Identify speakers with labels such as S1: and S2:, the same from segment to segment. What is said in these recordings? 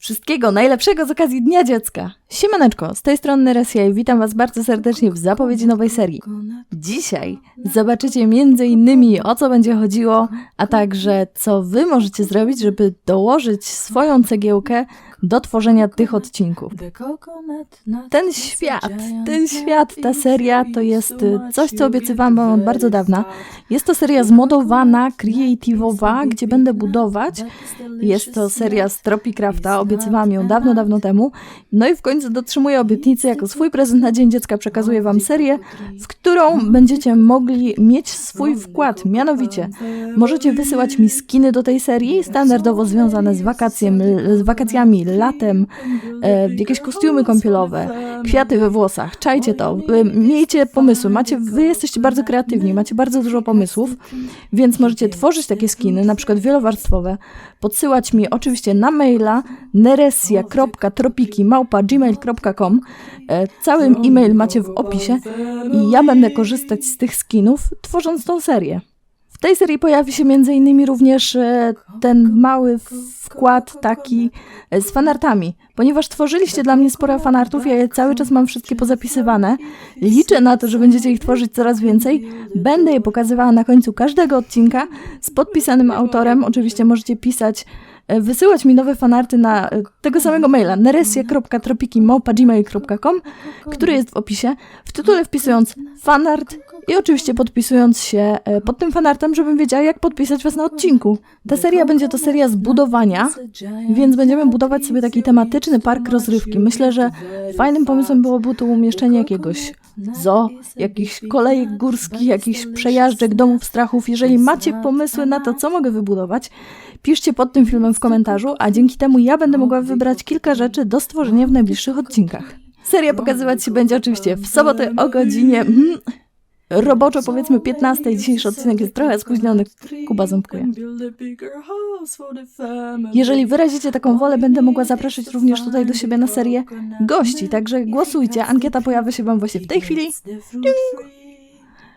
S1: Wszystkiego najlepszego z okazji Dnia Dziecka. Siemaneczko, z tej strony Neresia i witam Was bardzo serdecznie w zapowiedzi nowej serii. Dzisiaj zobaczycie innymi o co będzie chodziło, a także co Wy możecie zrobić, żeby dołożyć swoją cegiełkę do tworzenia tych odcinków. Ten świat, ten świat, ta seria to jest y, coś, co obiecywałam Wam od bardzo dawna. Jest to seria zmodowana, creative'owa, gdzie będę budować. Jest to seria z Tropicrafta, obiecywałam ją dawno, dawno temu. No i w końcu dotrzymuję obietnicy, jako swój prezent na Dzień Dziecka przekazuję Wam serię, w którą będziecie mogli mieć swój wkład. Mianowicie, możecie wysyłać mi skiny do tej serii, standardowo związane z, wakacjem, z wakacjami, latem, e, jakieś kostiumy kąpielowe, kwiaty we włosach. Czajcie to. Miejcie pomysły. Macie, wy jesteście bardzo kreatywni, macie bardzo dużo pomysłów, więc możecie tworzyć takie skiny, na przykład wielowarstwowe, podsyłać mi oczywiście na maila neresja.tropiki.gmail.com e, Cały e-mail macie w opisie i ja będę korzystać z tych skinów, tworząc tą serię. W tej serii pojawi się innymi również e, ten mały wkład taki e, z fanartami. Ponieważ tworzyliście dla mnie sporo fanartów, ja je cały czas mam wszystkie pozapisywane. Liczę na to, że będziecie ich tworzyć coraz więcej. Będę je pokazywała na końcu każdego odcinka z podpisanym autorem. Oczywiście możecie pisać e, wysyłać mi nowe fanarty na tego samego maila neresia.tropiki.gmail.com który jest w opisie, w tytule wpisując fanart i oczywiście podpisując się e, pod tym fanartem, żebym wiedziała, jak podpisać was na odcinku. Ta seria będzie to seria zbudowania, więc będziemy budować sobie taki tematyczny park rozrywki. Myślę, że fajnym pomysłem byłoby tu umieszczenie jakiegoś zoo, jakichś kolejek górskich, jakichś przejażdżek, domów strachów. Jeżeli macie pomysły na to, co mogę wybudować, piszcie pod tym filmem w komentarzu, a dzięki temu ja będę mogła wybrać kilka rzeczy do stworzenia w najbliższych odcinkach. Seria pokazywać się będzie oczywiście w sobotę o godzinie... Mm, roboczo powiedzmy 15. Dzisiejszy odcinek jest trochę spóźniony. Kuba ząbkuje. Jeżeli wyrazicie taką wolę, będę mogła zapraszać również tutaj do siebie na serię gości, także głosujcie. Ankieta pojawia się Wam właśnie w tej chwili.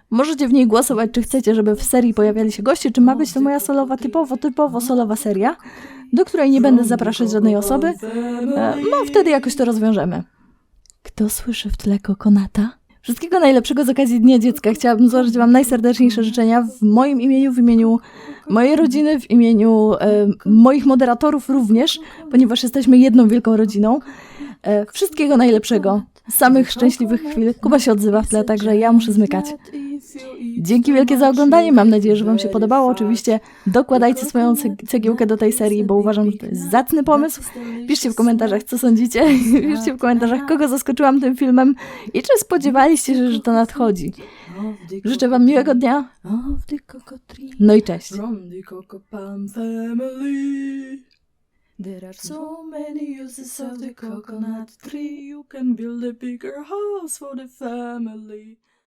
S1: Możecie w niej głosować, czy chcecie, żeby w serii pojawiali się goście, czy ma być to moja solowa, typowo, typowo solowa seria, do której nie będę zapraszać żadnej osoby. E, No, wtedy jakoś to rozwiążemy. Kto słyszy w tle kokonata? Wszystkiego najlepszego z okazji Dnia Dziecka. Chciałabym złożyć Wam najserdeczniejsze życzenia w moim imieniu, w imieniu mojej rodziny, w imieniu e, moich moderatorów również, ponieważ jesteśmy jedną wielką rodziną. E, wszystkiego najlepszego, samych szczęśliwych chwil. Kuba się odzywa w tle, także ja muszę zmykać. Dzięki wielkie za oglądanie. Mam nadzieję, że Wam się podobało. Oczywiście dokładajcie swoją ceg- cegiełkę do tej serii, bo uważam, że to jest zacny pomysł. Piszcie w komentarzach, co sądzicie. Piszcie w komentarzach, kogo zaskoczyłam tym filmem i czy spodziewaliście się, że to nadchodzi. Życzę Wam miłego dnia. No i cześć.
S2: There are so many uses of the coconut tree. You can build a bigger house for the family.